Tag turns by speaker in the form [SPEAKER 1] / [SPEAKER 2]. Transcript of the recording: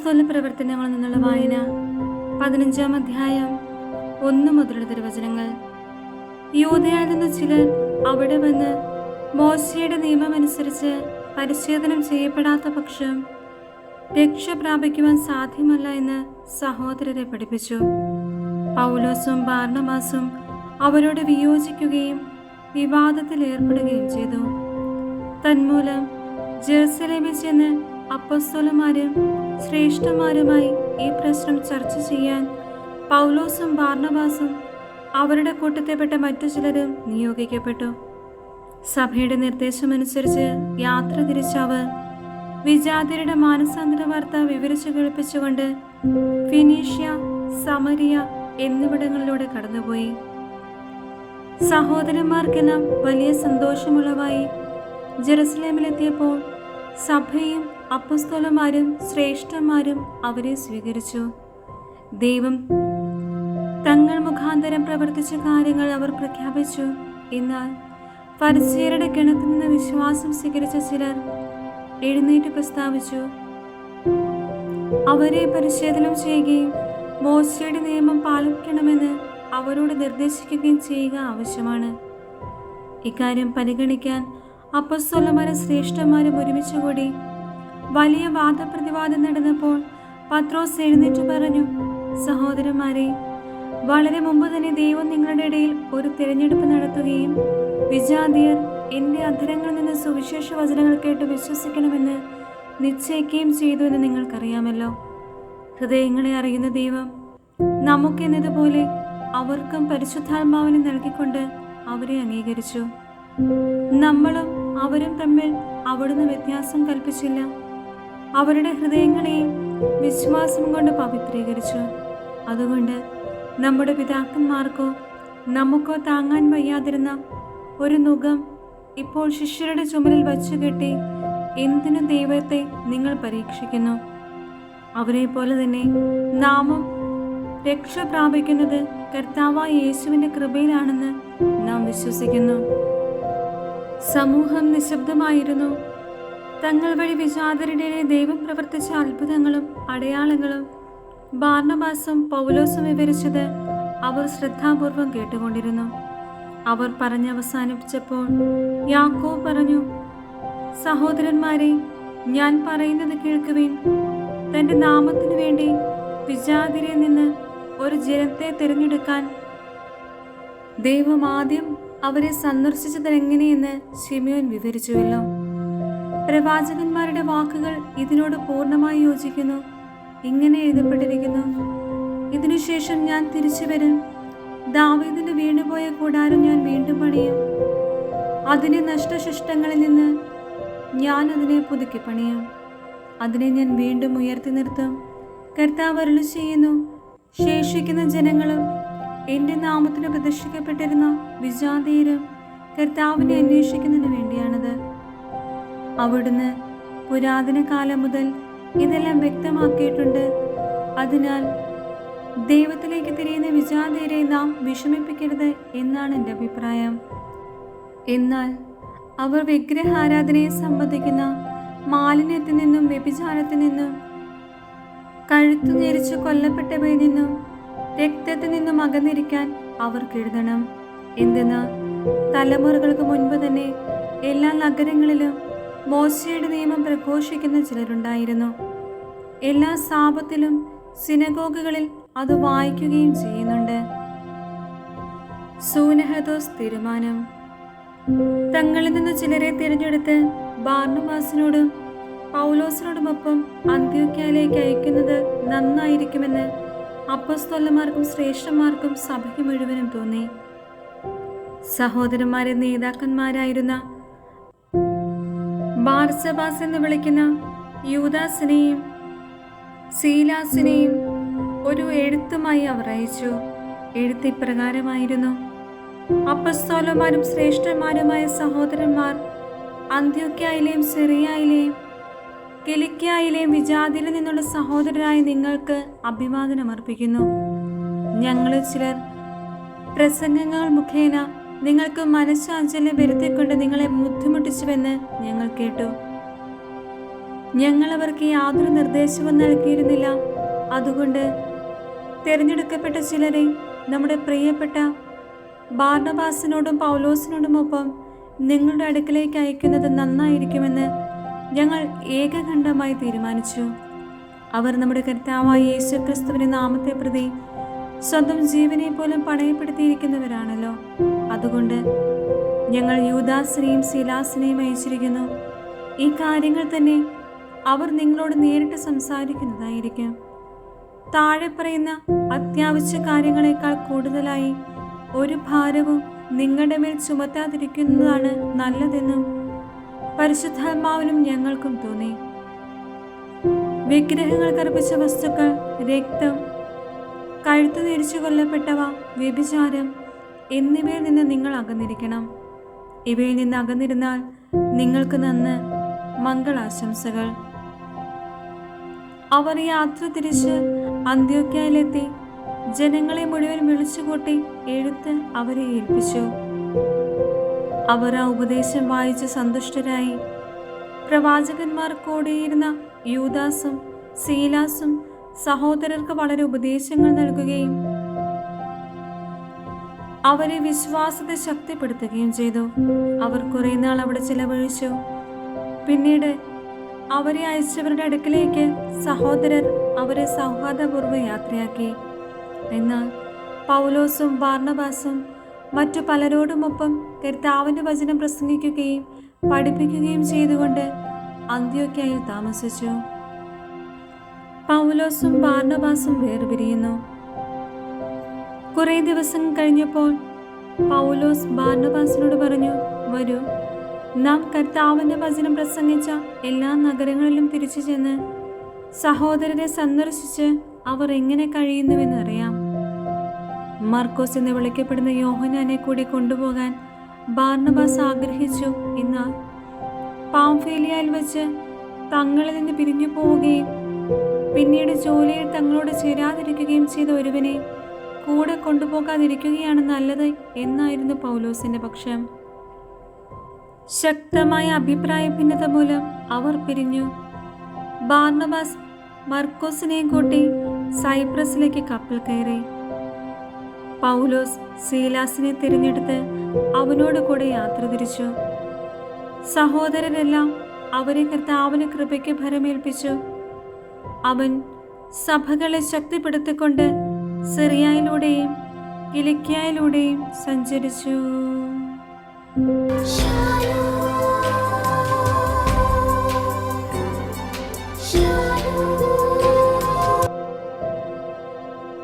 [SPEAKER 1] അപ്പസ്തോല പ്രവർത്തനങ്ങളിൽ നിന്നുള്ള വായന പതിനഞ്ചാം അധ്യായം ഒന്ന് മുതലുള്ള തിരുവചനങ്ങൾ. യൂതയായിരുന്ന ചിലർ അവിടെ വന്ന് മോശയുടെ നിയമമനുസരിച്ച് പരിച്ഛേദനം ചെയ്യപ്പെടാത്ത പക്ഷം രക്ഷ പ്രാപിക്കുവാൻ സാധ്യമല്ല എന്ന് സഹോദരരെ പഠിപ്പിച്ചു. പൗലോസും ബാർണമാസും അവരോട് വിയോജിക്കുകയും വിവാദത്തിൽ ഏർപ്പെടുകയും ചെയ്തു. തന്മൂലം ജെറുസലേമിൽ ചെന്ന് അപ്പസ്തോലന്മാരും ശ്രേഷ്ഠന്മാരുമായി ഈ പ്രശ്നം ചർച്ച ചെയ്യാൻ പൗലോസും ബാർണബാസും അവരുടെ കൂട്ടത്തെപ്പെട്ട മറ്റു ചിലരും നിയോഗിക്കപ്പെട്ടു. സഭയുടെ നിർദ്ദേശമനുസരിച്ച് യാത്ര തിരിച്ച അവർ വിജാതിരുടെ മാനസാന്തര വാർത്ത വിവരിച്ചു കേൾപ്പിച്ചുകൊണ്ട് ഫിനീഷ്യ സമരിയ എന്നിവിടങ്ങളിലൂടെ കടന്നുപോയി. സഹോദരന്മാർക്കെല്ലാം വലിയ സന്തോഷമുള്ളവായി ജെറുസലേമിലെത്തിയപ്പോൾ സഭയും അപ്പസ്തോലന്മാരും ശ്രേഷ്ഠന്മാരും അവരെ സ്വീകരിച്ചു. ദൈവം തങ്ങൾ മുഖാന്തരം പ്രവർത്തിച്ച കാര്യങ്ങൾ അവർ പ്രഖ്യാപിച്ചു. എന്നാൽ പരസ്യരുടെ കിണത്തിൽ നിന്ന് വിശ്വാസം സ്വീകരിച്ച ചിലർ എഴുന്നേറ്റ് പ്രസ്താവിച്ചു. അവരെ പരിശോധനം ചെയ്യുകയും മോശയുടെ നിയമം പാലിക്കണമെന്ന് അവരോട് നിർദ്ദേശിക്കുകയും ചെയ്യുക ആവശ്യമാണ്. ഇക്കാര്യം പരിഗണിക്കാൻ അപ്പസ്തോലന്മാരും ശ്രേഷ്ഠന്മാരും ഒരുമിച്ച് കൂടി വലിയ വാദപ്രതിവാദം നടന്നപ്പോൾ പത്രോസ് എഴുന്നേറ്റ് പറഞ്ഞു സഹോദരന്മാരെ വളരെ മുമ്പ് തന്നെ ദൈവം നിങ്ങളുടെ ഇടയിൽ ഒരു തിരഞ്ഞെടുപ്പ് നടത്തുകയും വിജാതിയർ എന്റെ അധരങ്ങളിൽ നിന്ന് സുവിശേഷ വചനങ്ങൾ കേട്ട് വിശ്വസിക്കണമെന്ന് നിശ്ചയിക്കുകയും ചെയ്തു എന്ന് നിങ്ങൾക്കറിയാമല്ലോ. ഹൃദയങ്ങളെ അറിയുന്ന ദൈവം നമുക്കെന്നതുപോലെ അവർക്കും പരിശുദ്ധാത്മാവിനെ നൽകിക്കൊണ്ട് അവരെ അംഗീകരിച്ചു. നമ്മളും അവരും തമ്മിൽ അവിടുന്ന് വ്യത്യാസം കൽപ്പിച്ചില്ല. അവരുടെ ഹൃദയങ്ങളെ വിശ്വാസം കൊണ്ട് പവിത്രീകരിച്ചു. അതുകൊണ്ട് നമ്മുടെ പിതാക്കന്മാർക്കോ നമുക്കോ താങ്ങാൻ വയ്യാതിരുന്ന ഒരു മുഖം ഇപ്പോൾ ശിഷ്യരുടെ ചുമലിൽ വച്ചു കെട്ടി എന്തിനു ദൈവത്തെ നിങ്ങൾ പരീക്ഷിക്കുന്നു. അവരെ പോലെ തന്നെ നാമം രക്ഷ പ്രാപിക്കുന്നത് കർത്താവായ യേശുവിന്റെ കൃപയിലാണെന്ന് നാം വിശ്വസിക്കുന്നു. സമൂഹം നിശബ്ദമായിരുന്നു. തങ്ങൾ വഴി വിജാതരുടെ ദൈവം പ്രവർത്തിച്ച അത്ഭുതങ്ങളും അടയാളങ്ങളും ബാർണബാസും പൗലോസും വിവരിച്ചത് അവർ ശ്രദ്ധാപൂർവം കേട്ടുകൊണ്ടിരുന്നു. അവർ പറഞ്ഞവസാനിപ്പിച്ചപ്പോൾ യാക്കോ പറഞ്ഞു സഹോദരന്മാരെ ഞാൻ പറയുന്നത് കേൾക്കുവിൻ. തന്റെ നാമത്തിനു വേണ്ടി വിജാതിരിൽ നിന്ന് ഒരു ജനത്തെ തിരഞ്ഞെടുക്കാൻ ദൈവം ആദ്യം അവരെ സന്ദർശിച്ചത് എങ്ങനെയെന്ന് ഷിമിയോൻ വിവരിച്ചുവല്ലോ. പ്രവാചകന്മാരുടെ വാക്കുകൾ ഇതിനോട് പൂർണമായി യോജിക്കുന്നു. ഇങ്ങനെ എഴുതപ്പെട്ടിരിക്കുന്നു. ഇതിനുശേഷം ഞാൻ തിരിച്ചു വരും. ദാവീദിന് വീണുപോയ കൂടാരം ഞാൻ വീണ്ടും പണിയും. അതിനെ നഷ്ടശിഷ്ടങ്ങളിൽ നിന്ന് ഞാൻ അതിനെ പുതുക്കി പണിയും അതിനെ ഞാൻ വീണ്ടും ഉയർത്തി നിർത്തും. കർത്താവ് അരുളി ചെയ്യുന്നു ശേഷിക്കുന്ന ജനങ്ങളും എന്റെ നാമത്തിന് പ്രദർശിക്കപ്പെട്ടിരുന്ന വിജാതീരും കർത്താവിനെ അന്വേഷിക്കുന്നതിന് വേണ്ടിയാണത്. അവിടുന്ന് പുരാതന കാലം മുതൽ ഇതെല്ലാം വ്യക്തമാക്കിയിട്ടുണ്ട്. അതിനാൽ ദൈവത്തിലേക്ക് തിരിയുന്ന വിജാതീയരെ നാം വിഷമിപ്പിക്കരുത് എന്നാണ് എന്റെ അഭിപ്രായം. എന്നാൽ അവർ വിഗ്രഹാരാധനയെ സംബന്ധിക്കുന്ന മാലിന്യത്തിൽ നിന്നും വ്യഭിചാരത്തിൽ നിന്നും കഴുത്തു ഞെരിച്ച് കൊല്ലപ്പെട്ടവയിൽ നിന്നും രക്തത്തിൽ നിന്നും അകന്നിരിക്കാൻ അവർ കെഴുതണം എന്തെന്നാൽ തലമുറകൾക്ക് മുൻപ് തന്നെ എല്ലാ നഗരങ്ങളിലും മോശയുടെ നിയമം പ്രഘോഷിക്കുന്ന ചിലരുണ്ടായിരുന്നു. എല്ലാ സാപത്തിലും സിനഗോഗുകളിൽ അത് വായിക്കുകയും ചെയ്യുന്നുണ്ട്. സൂനഹദോസ് തീരുമാനം. തങ്ങളിൽ നിന്ന് ചിലരെ തിരഞ്ഞെടുത്ത് ബാർണുബാസിനോടും പൗലോസിനോടുമൊപ്പം അന്ത്യോക്യയിലേക്ക് അയക്കുന്നത് നന്നായിരിക്കുമെന്ന് അപ്പസ്തോലന്മാർക്കും ശ്രേഷ്ഠന്മാർക്കും സഭയ്ക്ക് മുഴുവനും തോന്നി. സഹോദരന്മാരെ നേതാക്കന്മാരായിരുന്ന ബാർസബാസ് എന്ന് വിളിക്കുന്ന യൂദാസിനെയും സീലാസിനെയും ഒരു എഴുത്തുമായി അവർ അയച്ചു. എഴുത്ത് ഇപ്രകാരമായിരുന്നു അപ്പസ്തോലന്മാരും ശ്രേഷ്ഠന്മാരുമായ സഹോദരന്മാർ അന്ത്യോക്യയിലെയും സിറിയയിലെയും കിലിക്കയിലെയും വിജാതിയിൽ നിന്നുള്ള സഹോദരരായ നിങ്ങൾക്ക് അഭിവാദനം അർപ്പിക്കുന്നു ഞങ്ങളിൽ ചിലർ പ്രസംഗങ്ങൾ മുഖേന നിങ്ങൾക്ക് മനസ്സാഞ്ചല്യം വരുത്തിക്കൊണ്ട് നിങ്ങളെ ബുദ്ധിമുട്ടിച്ചുവെന്ന് ഞങ്ങൾ കേട്ടു. ഞങ്ങൾ അവർക്ക് യാതൊരു നിർദ്ദേശവും നൽകിയിരുന്നില്ല. അതുകൊണ്ട് തിരഞ്ഞെടുക്കപ്പെട്ട ചിലരെ നമ്മുടെ പ്രിയപ്പെട്ട ബാർണബാസിനോടും പൗലോസിനോടുമൊപ്പം നിങ്ങളുടെ അടുക്കലേക്ക് അയക്കുന്നത് നന്നായിരിക്കുമെന്ന് ഞങ്ങൾ ഏകകണ്ഠമായി തീരുമാനിച്ചു. അവർ നമ്മുടെ കർത്താവായ യേശു ക്രിസ്തുവിന്റെ നാമത്തെ പ്രതി സ്വന്തം ജീവനെ പോലും പണയപ്പെടുത്തിയിരിക്കുന്നവരാണല്ലോ. അതുകൊണ്ട് ഞങ്ങൾ യൂദാസിനെയും ശിലാസിനെയും അയച്ചിരിക്കുന്നു. ഈ കാര്യങ്ങൾ തന്നെ അവർ നിങ്ങളോട് നേരിട്ട് സംസാരിക്കുന്നതായിരിക്കും. താഴെ പറയുന്ന അത്യാവശ്യ കാര്യങ്ങളെക്കാൾ കൂടുതലായി ഒരു ഭാരവും നിങ്ങളുടെ മേൽ ചുമത്താതിരിക്കുന്നതാണ് നല്ലതെന്നും പരിശുദ്ധാത്മാവിനും ഞങ്ങൾക്കും തോന്നി. വിഗ്രഹങ്ങൾ കറുപ്പിച്ച വസ്തുക്കൾ രക്തം കഴുത്തു തിരിച്ചു കൊല്ലപ്പെട്ടവ വ്യഭിചാരം എന്നിവയിൽ നിന്ന് നിങ്ങൾ അകന്നിരിക്കണം. ഇവയിൽ നിന്ന് അകന്നിരുന്നാൽ നിങ്ങൾക്ക് നന്ന് മംഗളാശംസകൾ. അവർ യാത്ര തിരിച്ച് അന്ത്യോക്യയിലെത്തി ജനങ്ങളെ മുഴുവൻ വിളിച്ചുകൂട്ടി എഴുത്ത് അവരെ ഏൽപ്പിച്ചു. അവർ ആ ഉപദേശം വായിച്ച് സന്തുഷ്ടരായി. പ്രവാചകന്മാർ കൂടിയിരുന്ന യൂദാസും സീലാസും സഹോദരർക്ക് വളരെ ഉപദേശങ്ങൾ നൽകുകയും അവരെ വിശ്വാസത്തെ ശക്തിപ്പെടുത്തുകയും ചെയ്തു. അവർ കുറെ നാൾ അവിടെ ചിലവഴിച്ചു. പിന്നീട് അവരെ അയച്ചവരുടെ അടുക്കിലേക്ക് സഹോദരർ അവരെ സൗഹാർദ്ദപൂർവം യാത്രയാക്കി. എന്നാൽ പൗലോസും ബാർണബാസും മറ്റു പലരോടുമൊപ്പം കർത്താവിന്റെ വചനം പ്രസംഗിക്കുകയും പഠിപ്പിക്കുകയും ചെയ്തുകൊണ്ട് അന്ത്യോക്യയിൽ താമസിച്ചു. പൗലോസും ബാർണബാസും വേർപിരിയുന്നു. കുറെ ദിവസം കഴിഞ്ഞപ്പോൾ പൗലോസ് ബാർണബാസിനോട് പറഞ്ഞു വരൂ നാം കർത്താവിന്റെ വചനം പ്രസംഗിച്ച എല്ലാ നഗരങ്ങളിലും തിരിച്ചു ചെന്ന് സഹോദരരെ സന്ദർശിച്ച് അവർ എങ്ങനെ കഴിയുന്നുവെന്ന് അറിയാം. മാർക്കോസ് എന്ന് വിളിക്കപ്പെടുന്ന യോഹനാനെ കൂടി കൊണ്ടുപോകാൻ ബാർണബാസ് ആഗ്രഹിച്ചു എന്നാൽ പാംഫേലിയയിൽ വെച്ച് തങ്ങളിൽ നിന്ന് പിരിഞ്ഞു പോവുകയും പിന്നീട് ജോലിയിൽ തങ്ങളോട് ചേരാതിരിക്കുകയും ചെയ്ത ഒരുവനെ കൂടെ കൊണ്ടുപോകാതിരിക്കുകയാണ് നല്ലത് എന്നായിരുന്നു പൗലോസിന്റെ പക്ഷം. ശക്തമായ അഭിപ്രായ ഭിന്നത മൂലം അവർ പിരിഞ്ഞു. ബാർണബാസ് മർക്കോസിനെയും കൂട്ടി സൈപ്രസിലേക്ക് കപ്പൽ കയറി. പൗലോസ് സീലാസിനെ തിരഞ്ഞെടുത്ത് അവനോട് കൂടെ യാത്ര തിരിച്ചു. സഹോദരരെല്ലാം അവരെ കർത്താവിന് കൃപയ്ക്ക് ഭരമേൽപ്പിച്ചു. അവൻ സഭകളെ ശക്തിപ്പെടുത്തിക്കൊണ്ട് സിറിയയിലൂടെയും കിലിക്കിയയിലൂടെയും സഞ്ചരിച്ചു.